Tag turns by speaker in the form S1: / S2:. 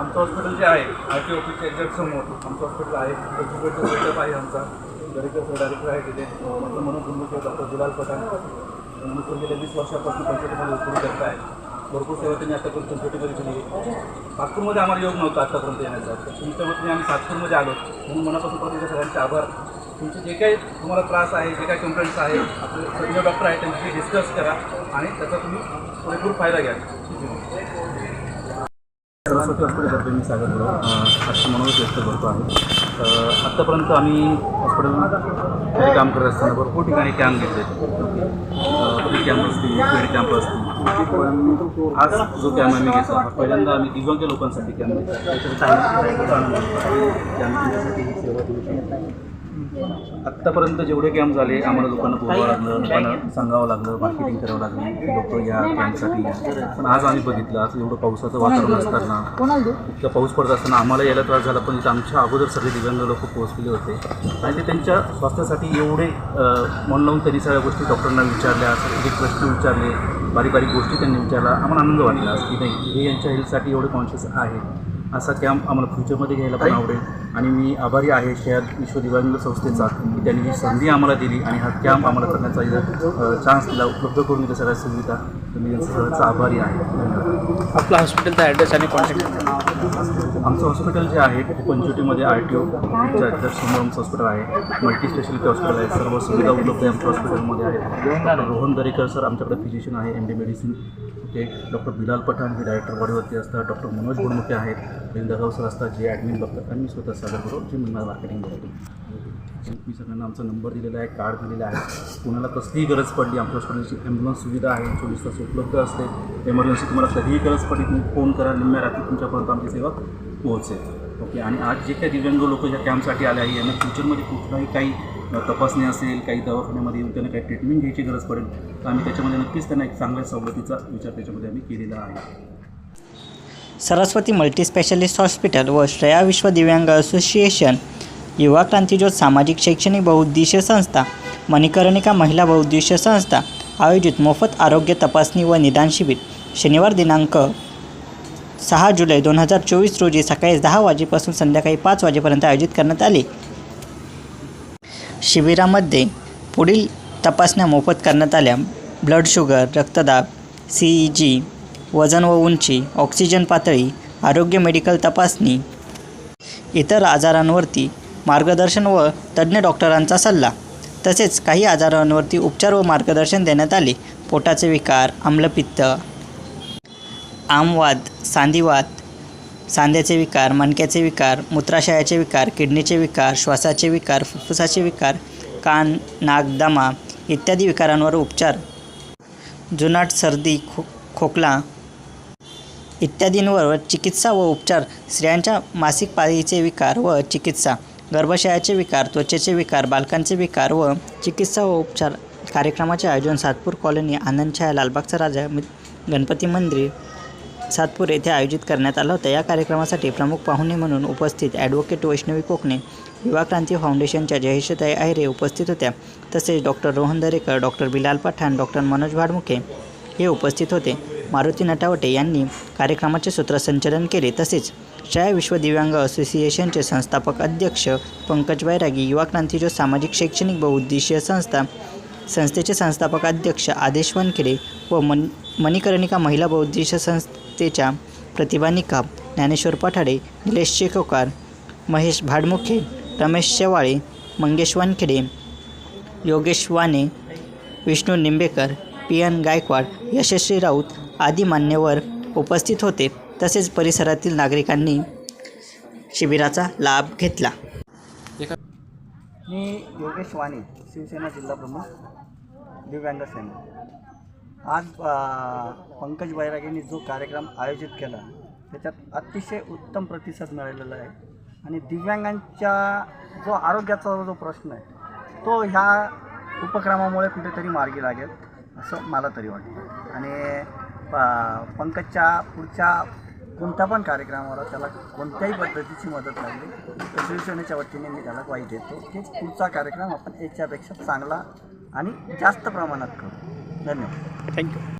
S1: आमचं हॉस्पिटल जे आहे आर टी ऑफिसच्या एक्झॅक्ट समोर आमचं हॉस्पिटल आहे तिकडचं सेटअप आहे आमचा. दरेकर डायरेक्टर आहे तिथे. माझं म्हणून गुंडुके डॉक्टर जुलाल पठाण. म्हणून गेल्या वीस वर्षापासून पंचायतीमध्ये सुरू करत आहे भरपूर सेवा त्यांनी आतापर्यंत पंचायतीमध्ये केली. नागपूरमध्ये आम्हाला योग नव्हता आतापर्यंत येण्याचा. तर तुमच्या वतीने आम्ही सातपूरमध्ये आलो. म्हणून मनापासून प्रत्येक सगळ्यांचे आभार. तुमचे जे काही तुम्हाला त्रास आहे जे काही कंप्लेंट्स आहे आपले सगळे डॉक्टर आहेत त्यांच्याशी डिस्कस करा. आणि त्याचा तुम्ही पुरेपूर फायदा घ्या. स्वतः हॉस्पिटलतर्फे मी सागर बोलतो आजचं मनोज व्यक्त करतो आहे आत्तापर्यंत आम्ही हॉस्पिटलमध्ये काम करत असताना भरपूर ठिकाणी कॅम्प घेतले. फ्री कॅम्प असतील पेड कॅम्प असतील. आज जो कॅम्प आम्ही घेतला पहिल्यांदा आम्ही दिव्यांग लोकांसाठी कॅम्प घेतला. त्याच्यासाठी आनंद होतो. की आम्ही त्यांच्यासाठी ही सेवा देऊ शकतो. आत्तापर्यंत जेवढे कॅम्प झाले आम्हाला लोकांना बोलावं लागलं लोकांना सांगावं लागलं मार्केटिंग करावं लागलं लोक या कॅम्पसाठी या. पण आज आम्ही बघितलं आज एवढं पावसाचं वातावरण असताना इतका पाऊस पडत असताना आम्हाला यायला त्रास झाला पण आमच्या अगोदर सगळे दिव्यांग लोक पोहोचलेले होते. आणि ते त्यांच्या स्वास्थ्यासाठी एवढे मन लावून त्यांनी सगळ्या गोष्टी डॉक्टरांना विचारल्या एक प्रश्न विचारले बारीक बारीक गोष्टी त्यांनी विचारल्या. आम्हाला आनंद वाटला की नाही हे यांच्या हेल्थसाठी एवढे कॉन्शियस आहे. असा कॅम्प आम्हाला फ्युचरमध्ये घ्यायला पण आवडेल. आणि मी आभारी आहे शहर विश्व दिव्यांग संस्थेचा की त्यांनी ही संधी आम्हाला दिली आणि हा कॅम्प आम्हाला करण्याचा चान्स दिला उपलब्ध करून दिल्या सगळ्या सुविधा. तर मी यांचा सगळ्यांचा आभारी आहे. धन्यवाद.
S2: आपला हॉस्पिटलचा ॲड्रेस आणि कॉन्टॅक्ट
S1: आमचं हॉस्पिटल जे आहे ते पंचवटीमध्ये आर टी ओच्या समोर आमचं हॉस्पिटल आहे. मल्टी स्पेशालिटी हॉस्पिटल आहे. सर्व सुविधा उपलब्ध आहे आमच्या हॉस्पिटलमध्ये आहेत रोहन दरेकर सर आमच्याकडे फिजिशियन आहे एम डी मेडिसिन ते डॉक्टर बिलाल पठाण हे डायरेक्टर बॉडीवरती असतात. डॉक्टर मनोज गुणमुखे आहेत. रवींद्रराव सर असतात. जे ॲडमिन बघतात. आणि मी स्वतः सागर बरोबर जे मी मार्केटिंग बघतो मी सगळ्यांना आमचा नंबर दिलेला आहे कार्ड दिलेला आहे. कुणाला कसलीही गरज पडली आमच्या हॉस्पिटलची ॲम्ब्युलन्स सुविधा आहे. चोवीस तास उपलब्ध असते. एमर्जन्सी तुम्हाला कधीही गरज पडली तुम्ही फोन करा. निम्म्या रात्री तुमच्यापर्यंत आमची सेवा पोहोचेल. ओके आणि आज जे काही दिव्यांग लोक या कॅम्पसाठी आले आहे यांना फ्युचरमध्ये कुठलाही काही तपासणी असेल काही दवाखान्यामध्ये येऊन त्यांना काही ट्रीटमेंट घ्यायची गरज पडेल तर आम्ही त्याच्यामध्ये नक्कीच त्यांना एक चांगल्या सवलतीचा विचार त्याच्यामध्ये आम्ही केलेला आहे.
S3: सरस्वती मल्टीस्पेशालिस्ट हॉस्पिटल व श्रेया विश्व दिव्यांग असोसिएशन युवा क्रांतीज्योत सामाजिक शैक्षणिक बहुउद्देशीय संस्था मणिकर्णिका महिला बहुउद्देशीय संस्था आयोजित मोफत आरोग्य तपासणी व निदान शिबिर शनिवार दिनांक सहा जुलै दोन हजार चोवीस रोजी सकाळी दहा वाजेपासून संध्याकाळी पाच वाजेपर्यंत आयोजित करण्यात आले. शिबिरामध्ये पुढील तपासण्या मोफत करण्यात आल्या. ब्लड शुगर रक्तदाब सी ई जी वजन व उंची ऑक्सिजन पातळी आरोग्य मेडिकल तपासणी इतर आजारांवरती मार्गदर्शन व तज्ज्ञ डॉक्टरांचा सल्ला. तसेच काही आजारांवरती उपचार व मार्गदर्शन देण्यात आले. पोटाचे विकार आम्लपित्त आमवाद सांधिवात सांध्याचे विकार मणक्याचे विकार मूत्राशयाचे विकार किडनीचे विकार श्वासाचे विकार फुफ्फुसाचे विकार कान नाक दमा इत्यादी विकारांवर उपचार. जुनाट सर्दी खो खोकला इत्यादींवर चिकित्सा व उपचार. स्त्रियांच्या मासिक पाळीचे विकार व चिकित्सा. गर्भाशयाचे विकार त्वचेचे विकार बालकांचे विकार व चिकित्सा व उपचार. कार्यक्रमाचे आयोजन सातपूर कॉलनी आनंदछाया लालबागचा राजा मि गणपती मंदिर सातपूर येथे आयोजित करण्यात आलं होतं. या कार्यक्रमासाठी प्रमुख पाहुणे म्हणून उपस्थित ॲडव्होकेट वैष्णवी कोकणे युवा क्रांती फाउंडेशनच्या जयेशताई आहिरे उपस्थित होत्या. तसेच doctor Rohan Darekar doctor Bilal Pathan doctor Manoj Bhadmukhe हे उपस्थित होते. मारुती नटावटे यांनी कार्यक्रमाचे सूत्रसंचलन केले. तसेच शाळा विश्व दिव्यांग असोसिएशनचे संस्थापक अध्यक्ष पंकज बैरागी युवा क्रांतीज्योत सामाजिक शैक्षणिक बहुउद्देशीय संस्था संस्थेचे संस्थापक अध्यक्ष आदेश वनखेडे व मन मणिकर्णिका महिला बहुउद्देशीय संस्थेच्या प्रतिभा निकाप ज्ञानेश्वर पठाडे निलेश शेकोकार महेश भाडमुखे रमेश शेवाळे मंगेश वानखेडे योगेश वाने विष्णू निंबेकर पी एन गायकवाड यशस्वी राऊत आदी मान्यवर उपस्थित होते. तसेच परिसरातील नागरिकांनी शिबिराचा लाभ घेतला. मी योगेश वाणी शिवसेना जिल्हा प्रमुख दिव्यांग सेना आज पंकज बैरागेंनी जो कार्यक्रम आयोजित केला त्याच्यात अतिशय उत्तम प्रतिसाद मिळालेला आहे. आणि दिव्यांगांच्या जो आरोग्याचा जो प्रश्न आहे तो ह्या उपक्रमामुळे कुठेतरी मार्गी लागेल असं मला तरी वाटतं. आणि पंकजच्या पुढच्या कोणत्या पण कार्यक्रमावर त्याला कोणत्याही पद्धतीची मदत लागली तर शिवसेनेच्या वतीने मी त्याला वाईट देतो. की पुढचा कार्यक्रम आपण याच्यापेक्षा चांगला आणि जास्त प्रमाणात करू. धन्यवाद
S2: थँक्यू